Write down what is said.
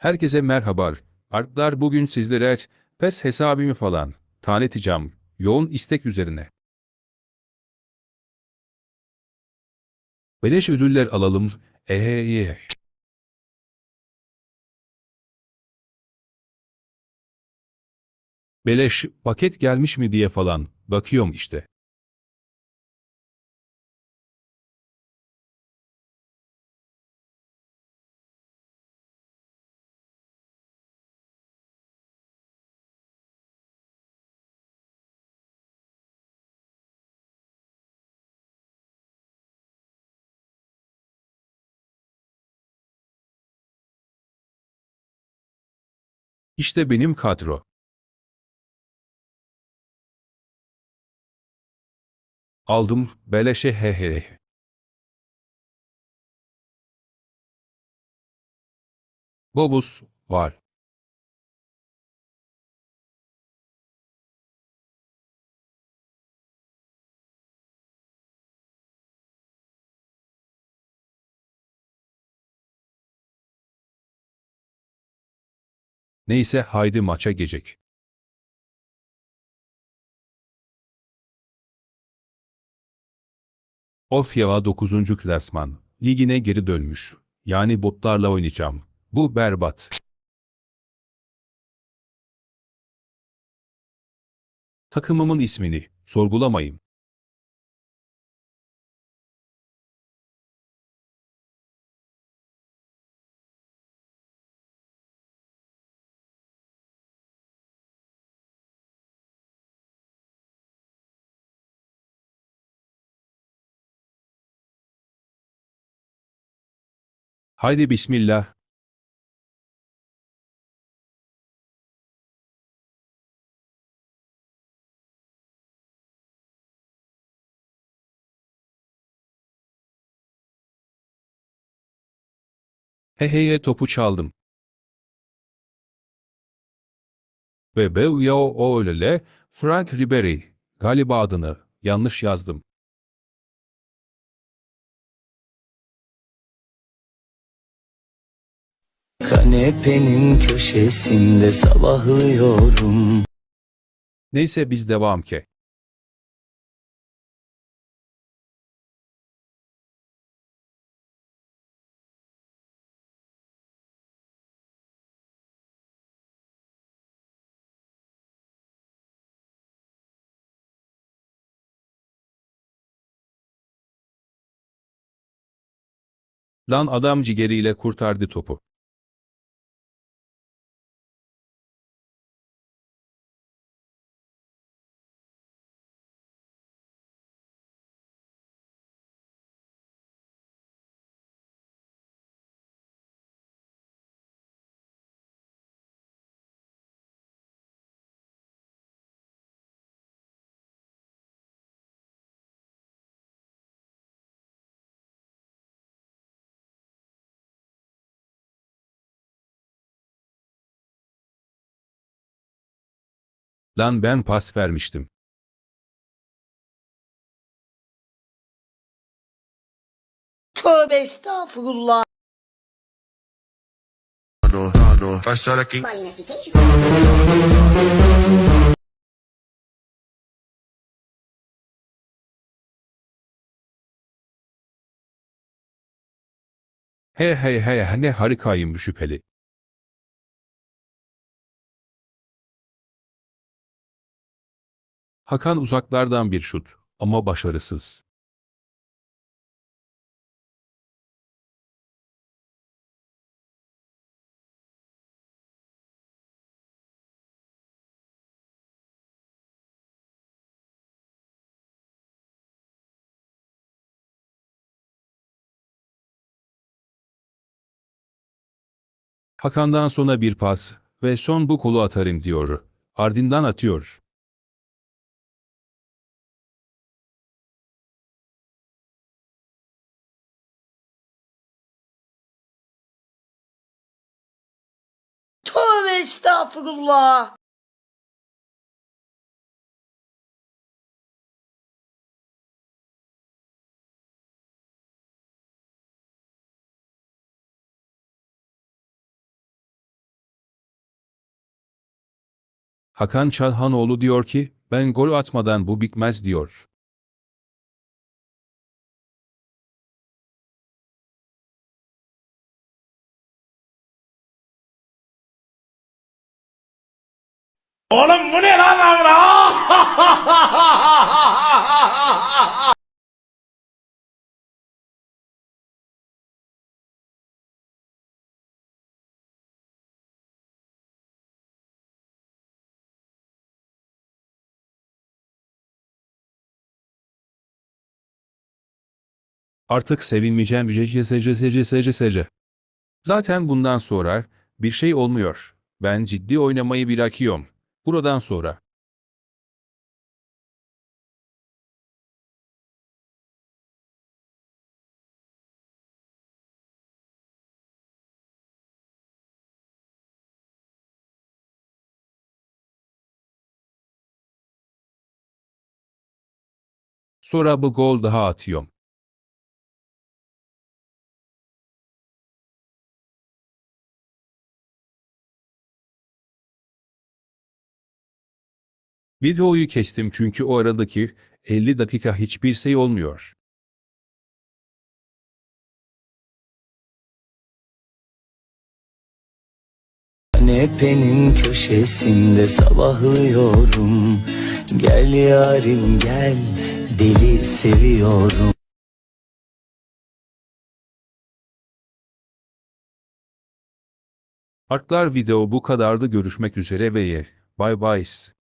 Herkese merhaba. Arklar bugün sizlere PES hesabımı falan tanıtacağım. Yoğun istek üzerine. Beleş ödüller alalım. Ehehe. Beleş paket gelmiş mi diye falan bakıyorum işte. İşte benim kadro. Aldım beleşe hehe. Bobus var. Neyse haydi maça geçecek. Of ya 9. klasman. Ligine geri dönmüş. Yani botlarla oynayacağım. Bu berbat. Takımımın ismini sorgulamayın. Haydi bismillah. Heheye topu çaldım. Ve Beuya o öyle Frank Ribery. Galiba adını yanlış yazdım. Kanepenin köşesinde sabahlıyorum Neyse biz devam ke. Lan adam cigeriyle kurtardı topu. Lan ben pas vermiştim. Tövbe estağfurullah. He he he ne harikayım şüpheli. Hakan uzaklardan bir şut ama başarısız. Hakan'dan sonra bir pas ve son bu kolu atarım diyor. Ardından atıyor. estağfurullah. Hakan Çalhanoğlu diyor ki, ben gol atmadan bu bitmez diyor. Oğlum bu ne lan lan? Artık sevinmeyeceğim CCSC. Zaten bundan sonra bir şey olmuyor. Ben ciddi oynamayı bırakıyorum. Buradan sonra. Sonra bu gol daha atıyorum. Videoyu kestim çünkü o aradaki 50 dakika hiçbir şey olmuyor. Kanepenin köşesinde sabahlıyorum Gel yarim gel deli seviyorum Arklar video bu kadardı görüşmek üzere ve bye bye.